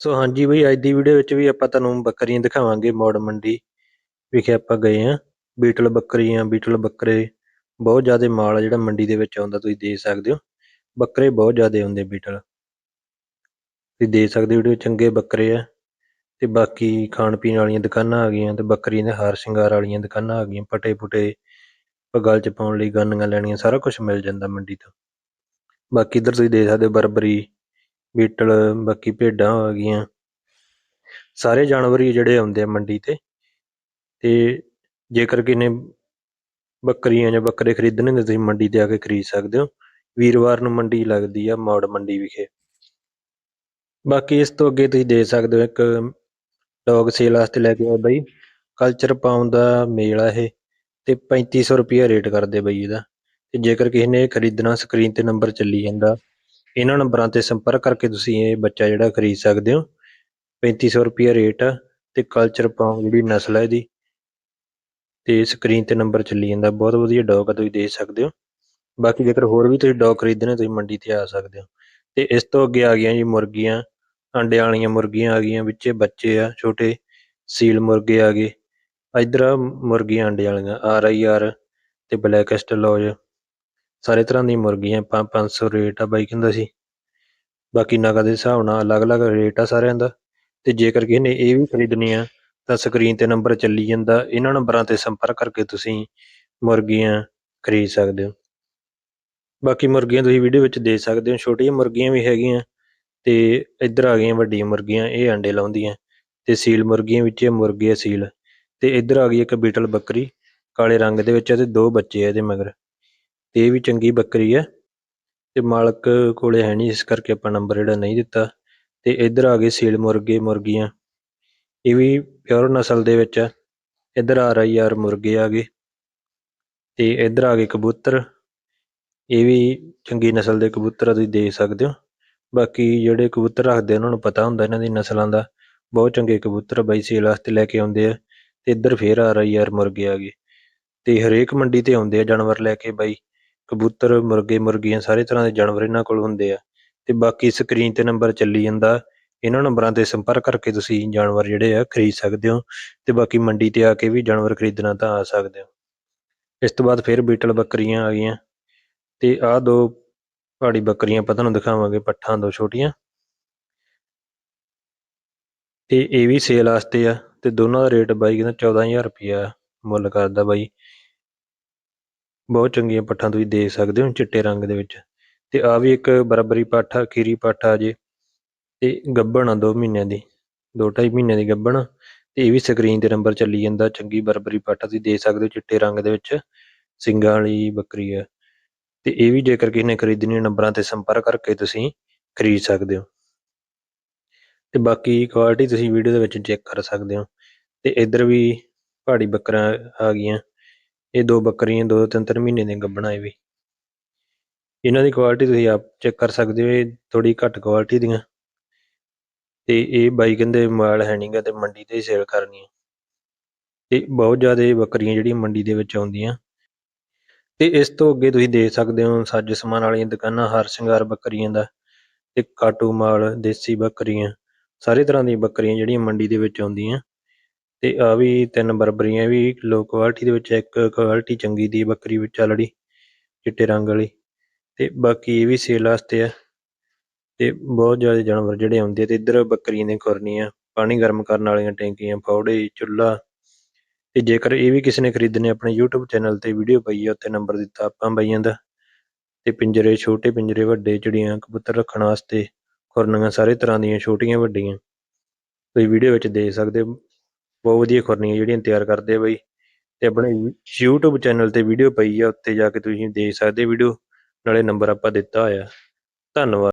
ਸੋ ਹਾਂਜੀ ਬਈ, ਅੱਜ ਦੀ ਵੀਡੀਓ ਵਿੱਚ ਵੀ ਆਪਾਂ ਤੁਹਾਨੂੰ ਬੱਕਰੀਆਂ ਦਿਖਾਵਾਂਗੇ, ਮੌੜ ਮੰਡੀ ਵਿਖੇ ਆਪਾਂ ਗਏ ਆ ਬੀਟਲ ਬੱਕਰੀਆਂ ਬੀਟਲ ਬੱਕਰੇ ਬਹੁਤ ਜ਼ਿਆਦਾ ਮਾਲ ਆ ਜਿਹੜਾ ਮੰਡੀ ਦੇ ਵਿੱਚ ਆਉਂਦਾ, ਤੁਸੀਂ ਦੇਖ ਸਕਦੇ ਹੋ। ਬੱਕਰੇ ਬਹੁਤ ਜ਼ਿਆਦਾ ਆਉਂਦੇ ਬੀਟਲ। ਤੁਸੀਂ ਦੇਖ ਸਕਦੇ ਹੋ ਵੀਡੀਓ ਚੰਗੇ ਬੱਕਰੇ ਆ। ਤੇ ਬਾਕੀ ਖਾਣ ਪੀਣ ਵਾਲੀਆਂ ਦੁਕਾਨਾਂ ਆ ਗਈਆਂ ਤੇ ਬੱਕਰੀਆਂ ਦੇ ਹਾਰ ਸ਼ਿੰਗਾਰ ਵਾਲੀਆਂ ਦੁਕਾਨਾਂ ਆ ਗਈਆਂ ਪਟੇ ਪੁਟੇ ਗਲ ਚ ਪਾਉਣ ਲਈ ਗਾਨੀਆਂ ਲੈਣੀਆਂ, ਸਾਰਾ ਕੁਝ ਮਿਲ ਜਾਂਦਾ ਮੰਡੀ ਤੋਂ। ਬਾਕੀ ਇੱਧਰ ਤੁਸੀਂ ਦੇਖ ਸਕਦੇ ਹੋ ਬਰਬਰੀ ਬੀਟਲ, ਬਾਕੀ ਭੇਡਾਂ ਆ ਗਈਆਂ। ਸਾਰੇ ਜਾਨਵਰ ਹੀ ਜਿਹੜੇ ਆਉਂਦੇ ਆ ਮੰਡੀ ਤੇ ਤੇ ਜੇਕਰ ਕਿਸੇ ਨੇ ਬੱਕਰੀਆਂ ਜਾਂ ਬੱਕਰੇ ਖਰੀਦਣੇ ਨੇ ਤੁਸੀਂ ਮੰਡੀ ਤੇ ਆ ਕੇ ਖਰੀਦ ਸਕਦੇ ਹੋ। ਵੀਰਵਾਰ ਨੂੰ ਮੰਡੀ ਲੱਗਦੀ ਆ, ਮੌੜ ਮੰਡੀ ਵਿਖੇ। ਬਾਕੀ ਇਸ ਤੋਂ ਅੱਗੇ ਤੁਸੀਂ ਦੇਖ ਸਕਦੇ ਹੋ, ਇੱਕ ਡੌਗ ਸੇਲ ਵਾਸਤੇ ਲੈ ਕੇ ਆਇਆ ਬਾਈ। ਕਲਚਰ ਪਾਉਣ ਦਾ ਮੇਲ ਆ ਇਹ, ਤੇ 3500 ਰੁਪਿਆ ਰੇਟ ਕਰਦੇ ਬਾਈ ਇਹਦਾ। ਤੇ ਜੇਕਰ ਕਿਸੇ ਨੇ ਖਰੀਦਣਾ ਸਕਰੀਨ ਤੇ ਨੰਬਰ ਚੱਲੀ ਜਾਂਦਾ। ਇਹਨਾਂ ਨੰਬਰਾਂ ਤੇ ਸੰਪਰਕ ਕਰਕੇ ਤੁਸੀਂ ਇਹ ਬੱਚਾ ਜਿਹੜਾ ਖਰੀਦ ਸਕਦੇ ਹੋ। 3500 ਰੁਪਿਆ ਰੇਟ ਆ ਤੇ ਕਲਚਰ ਪਾਉਂ ਜਿਹੜੀ ਨਸਲ ਹੈ ਇਹਦੀ। ਤੇ ਸਕਰੀਨ ਤੇ ਨੰਬਰ ਚੱਲੀ ਜਾਂਦਾ। ਬਹੁਤ ਵਧੀਆ ਡੌਗ ਆ, ਤੁਸੀਂ ਦੇਖ ਸਕਦੇ ਹੋ। ਬਾਕੀ ਜੇਕਰ ਹੋਰ ਵੀ ਤੁਸੀਂ ਡੌਗ ਖਰੀਦਣੇ, ਤੁਸੀਂ ਮੰਡੀ ਤੇ ਆ ਸਕਦੇ ਹੋ। ਤੇ ਇਸ ਤੋਂ ਅੱਗੇ ਆ ਗਈਆਂ ਜੀ ਮੁਰਗੀਆਂ। ਅੰਡੇ ਵਾਲੀਆਂ ਮੁਰਗੀਆਂ ਆ ਗਈਆਂ, ਵਿੱਚੇ ਬੱਚੇ ਆ, ਛੋਟੇ ਸੀਲ ਮੁਰਗੇ ਆ ਗਏ। ਇਧਰ ਮੁਰਗੀਆਂ ਅੰਡੇ ਵਾਲੀਆਂ, ਆਰ ਆਈ ਆਰ ਤੇ ਬਲੈਕਸਟ ਲੌਜ। ਸਾਰੇ ਤਰ੍ਹਾਂ ਦੀਆਂ ਮੁਰਗੀਆਂ 500 ਰੇਟ ਆ ਬਾਈ ਕਹਿੰਦਾ ਸੀ। ਬਾਕੀ ਨਗਦ ਦੇ ਹਿਸਾਬ ਨਾਲ ਅਲੱਗ-ਅਲੱਗ ਰੇਟ ਆ ਸਾਰਿਆਂ ਦਾ। ਤੇ ਜੇਕਰ ਕਿਸੇ ਨੇ ਇਹ ਵੀ ਖਰੀਦਣੀ ਆ, ਤਾਂ ਸਕਰੀਨ ਤੇ ਨੰਬਰ ਚੱਲੀ ਜਾਂਦਾ। ਇਹਨਾਂ ਨੰਬਰਾਂ ਤੇ ਸੰਪਰਕ ਕਰਕੇ ਤੁਸੀਂ ਮੁਰਗੀਆਂ ਖਰੀਦ ਸਕਦੇ ਹੋ। ਬਾਕੀ ਮੁਰਗੀਆਂ ਤੁਸੀਂ ਵੀਡੀਓ ਵਿੱਚ ਦੇਖ ਸਕਦੇ ਹੋ। ਛੋਟੀਆਂ ਮੁਰਗੀਆਂ ਵੀ ਹੈਗੀਆਂ, ਤੇ ਇੱਧਰ ਆ ਗਈਆਂ ਵੱਡੀਆਂ ਮੁਰਗੀਆਂ, ਇਹ ਅੰਡੇ ਲਾਉਂਦੀਆਂ। ਤੇ ਸੀਲ ਮੁਰਗੀਆਂ ਵਿੱਚ ਇਹ ਮੁਰਗੇ ਆ ਸੀਲ। ਤੇ ਇੱਧਰ ਆ ਗਈ ਇੱਕ ਬੀਟਲ ਬੱਕਰੀ, ਕਾਲੇ ਰੰਗ ਦੇ ਵਿੱਚ ਤੇ ਦੋ ਬੱਚੇ ਆ ਇਹਦੇ ਮਗਰ। ਤੇ ਇਹ ਵੀ ਚੰਗੀ ਬੱਕਰੀ ਹੈ ਤੇ ਮਾਲਕ ਕੋਲੇ ਹੈ ਨਹੀਂ, ਇਸ ਕਰਕੇ ਆਪਾਂ ਨੰਬਰ ਜਿਹੜਾ ਨਹੀਂ ਦਿੱਤਾ ਤੇ ਇੱਧਰ ਆ ਗਏ ਸੀਲ ਮੁਰਗੇ, ਮੁਰਗੀਆਂ। ਇਹ ਵੀ ਪਿਓਰ ਨਸਲ ਦੇ ਵਿੱਚ ਆ। ਇੱਧਰ ਆ ਰਹੀ ਯਾਰ ਮੁਰਗੇ ਆ ਗਏ ਤੇ ਇੱਧਰ ਆ ਗਏ ਕਬੂਤਰ। ਇਹ ਵੀ ਚੰਗੀ ਨਸਲ ਦੇ ਕਬੂਤਰ ਤੁਸੀਂ ਦੇਖ ਸਕਦੇ ਹੋ। ਬਾਕੀ ਜਿਹੜੇ ਕਬੂਤਰ ਰੱਖਦੇ ਉਹਨਾਂ ਨੂੰ ਪਤਾ ਹੁੰਦਾ ਇਹਨਾਂ ਦੀ ਨਸਲਾਂ ਦਾ। ਬਹੁਤ ਚੰਗੇ ਕਬੂਤਰ ਬਾਈ, ਸੇਲ ਵਾਸਤੇ ਲੈ ਕੇ ਆਉਂਦੇ ਆ ਤੇ ਇੱਧਰ ਫੇਰ ਆ ਰਹੀ ਯਾਰ ਮੁਰਗੇ ਆ ਗਏ ਤੇ ਹਰੇਕ ਮੰਡੀ ਤੇ ਆਉਂਦੇ ਆ ਜਾਨਵਰ ਲੈ ਕੇ ਬਾਈ। ਕਬੂਤਰ, ਮੁਰਗੇ, ਮੁਰਗੀਆਂ ਸਾਰੇ ਤਰ੍ਹਾਂ ਦੇ ਜਾਨਵਰ ਇਹਨਾਂ ਕੋਲ ਹੁੰਦੇ ਆ। ਤੇ ਬਾਕੀ ਸਕਰੀਨ ਤੇ ਨੰਬਰ ਚੱਲੀ ਜਾਂਦਾ। ਇਹਨਾਂ ਨੰਬਰਾਂ ਤੇ ਸੰਪਰਕ ਕਰਕੇ ਤੁਸੀਂ ਜਾਨਵਰ ਜਿਹੜੇ ਆ ਖਰੀਦ ਸਕਦੇ ਹੋ। ਤੇ ਬਾਕੀ ਮੰਡੀ ਤੇ ਆ ਕੇ ਵੀ ਜਾਨਵਰ ਖਰੀਦਣਾ ਤਾਂ ਆ ਸਕਦੇ ਹੋ। ਇਸ ਤੋਂ ਬਾਅਦ ਫਿਰ ਬੀਟਲ ਬੱਕਰੀਆਂ ਆ ਗਈਆਂ। ਤੇ ਆਹ ਦੋ ਪਹਾੜੀ ਬੱਕਰੀਆਂ ਆਪਾਂ ਤੁਹਾਨੂੰ ਦਿਖਾਵਾਂਗੇ, ਪੱਠਾਂ ਦੋ ਛੋਟੀਆਂ। ਤੇ ਇਹ ਵੀ ਸੇਲ ਵਾਸਤੇ ਆ। ਤੇ ਦੋਨਾਂ ਦਾ ਰੇਟ ਬਾਈ ਕਹਿੰਦਾ 14000 ਰੁਪਇਆ ਮੁੱਲ ਕਰਦਾ ਬਾਈ। ਬਹੁਤ ਚੰਗੀਆਂ ਪੱਠਾਂ ਤੁਸੀਂ ਦੇਖ ਸਕਦੇ ਹੋ ਚਿੱਟੇ ਰੰਗ ਦੇ ਵਿੱਚ। ਤੇ ਆ ਵੀ ਇੱਕ ਬਰਾਬਰੀ ਆ, ਖੀਰੀ ਪਾਠਾ ਜੇ। ਤੇ ਗੱਬਣ ਆ 2 ਮਹੀਨਿਆਂ ਦੀ 2.5 ਮਹੀਨਿਆਂ ਦੀ ਗੱਬਣ ਤੇ ਇਹ ਵੀ ਸਕਰੀਨ ਤੇ ਨੰਬਰ ਚੱਲੀ ਜਾਂਦਾ, ਚੰਗੀ ਬਰਾਬਰੀ ਪਾਠਾ ਤੁਸੀਂ ਦੇਖ ਸਕਦੇ ਹੋ ਚਿੱਟੇ ਰੰਗ ਦੇ ਵਿੱਚ। ਸਿੰਗਾਂ ਵਾਲੀ ਬੱਕਰੀ ਆ। ਤੇ ਇਹ ਵੀ ਜੇਕਰ ਕਿਸੇ ਨੇ ਖਰੀਦਣੀ ਨੰਬਰਾਂ ਤੇ ਸੰਪਰਕ ਕਰਕੇ ਤੁਸੀਂ ਖਰੀਦ ਸਕਦੇ ਹੋ। ਤੇ ਬਾਕੀ ਕੁਆਲਿਟੀ ਤੁਸੀਂ ਵੀਡੀਓ ਦੇ ਵਿੱਚ ਚੈੱਕ ਕਰ ਸਕਦੇ ਹੋ। ਤੇ ਇੱਧਰ ਵੀ ਪਹਾੜੀ ਬੱਕਰਾਂ ਆ ਗਈਆਂ। ਇਹ ਦੋ ਬੱਕਰੀਆਂ, ਦੋ ਤਿੰਨ ਤਿੰਨ ਮਹੀਨੇ ਦੀਆਂ ਗੱਭਣਾ ਇਹ ਵੀ। ਇਹਨਾਂ ਦੀ ਕੁਆਲਿਟੀ ਤੁਸੀਂ ਆਪ ਚੈੱਕ ਕਰ ਸਕਦੇ ਹੋ, ਇਹ ਥੋੜੀ ਘੱਟ ਕੁਆਲਿਟੀ ਦੀਆਂ। ਤੇ ਇਹ ਬਾਈ ਕਹਿੰਦੇ ਮਾਲ ਹੈ ਨਹੀਂਗਾ ਤੇ ਮੰਡੀ ਤੇ ਹੀ ਸੇਲ ਕਰਨੀ ਹੈ ਤੇ ਬਹੁਤ ਜ਼ਿਆਦਾ ਬੱਕਰੀਆਂ ਜਿਹੜੀਆਂ ਮੰਡੀ ਦੇ ਵਿੱਚ ਆਉਂਦੀਆਂ। ਤੇ ਇਸ ਤੋਂ ਅੱਗੇ ਤੁਸੀਂ ਦੇਖ ਸਕਦੇ ਹੋ ਸੱਜ ਸਮਾਨ ਵਾਲੀਆਂ ਦੁਕਾਨਾਂ, ਹਰ ਸ਼ਿੰਗਾਰ ਬੱਕਰੀਆਂ ਦਾ ਤੇ ਕਾਟੂ ਮਾਲ, ਦੇਸੀ ਬੱਕਰੀਆਂ, ਸਾਰੇ ਤਰ੍ਹਾਂ ਦੀਆਂ ਬੱਕਰੀਆਂ ਜਿਹੜੀਆਂ ਮੰਡੀ ਦੇ ਵਿੱਚ ਆਉਂਦੀਆਂ। ਤੇ ਆ ਵੀ ਤਿੰਨ ਬਰਬਰੀਆਂ ਵੀ ਲੋ ਕੁਆਲਿਟੀ ਦੇ ਵਿੱਚ ਇੱਕ ਕੁਆਲਿਟੀ ਚੰਗੀ ਦੀ ਬੱਕਰੀ ਵਿੱਚ ਚੱਲੜੀ ਚਿੱਟੇ ਰੰਗ ਵਾਲੀ। ਤੇ ਬਾਕੀ ਇਹ ਵੀ ਸੇਲ ਵਾਸਤੇ ਆ। ਤੇ ਬਹੁਤ ਜ਼ਿਆਦਾ ਜਾਨਵਰ ਜਿਹੜੇ ਆਉਂਦੇ ਆ ਤੇ ਇੱਧਰ ਬੱਕਰੀਆਂ ਦੀਆਂ ਖੁਰਨੀਆਂ, ਪਾਣੀ ਗਰਮ ਕਰਨ ਵਾਲੀਆਂ ਟੈਂਕੀਆਂ, ਫੌੜੇ ਚੁੱਲ੍ਹਾ ਤੇ ਜੇਕਰ ਇਹ ਵੀ ਕਿਸੇ ਨੇ ਖਰੀਦਣੇ, ਆਪਣੇ YouTube ਚੈਨਲ ਤੇ ਵੀਡੀਓ ਪਈ ਆ ਉੱਤੇ ਨੰਬਰ ਦਿੱਤਾ ਆਪਾਂ ਬਾਈਆਂ ਦਾ। ਤੇ ਪਿੰਜਰੇ, ਛੋਟੇ ਪਿੰਜਰੇ, ਵੱਡੇ ਚਿੜੀਆਂ, ਕਬੂਤਰ ਰੱਖਣ ਵਾਸਤੇ ਖੁਰਨੀਆਂ, ਸਾਰੇ ਤਰ੍ਹਾਂ ਦੀਆਂ ਛੋਟੀਆਂ, ਵੱਡੀਆਂ। ਤੁਸੀਂ ਵੀਡੀਓ ਵਿੱਚ ਦੇਖ ਸਕਦੇ ਹੋ। ਬਹੁਤ ਵਧੀਆ ਖੁਰਨੀਆਂ ਜਿਹੜੀਆਂ ਤਿਆਰ ਕਰਦੇ ਆ ਬਈ। ਤੇ ਆਪਣੇ YouTube ਚੈਨਲ ਤੇ ਵੀਡੀਓ ਪਈ ਆ, ਉੱਤੇ ਜਾ ਕੇ ਤੁਸੀਂ ਦੇਖ ਸਕਦੇ ਵੀਡੀਓ ਨਾਲੇ ਨੰਬਰ ਆਪਾਂ ਦਿੱਤਾ ਹੋਇਆ। ਧੰਨਵਾਦ।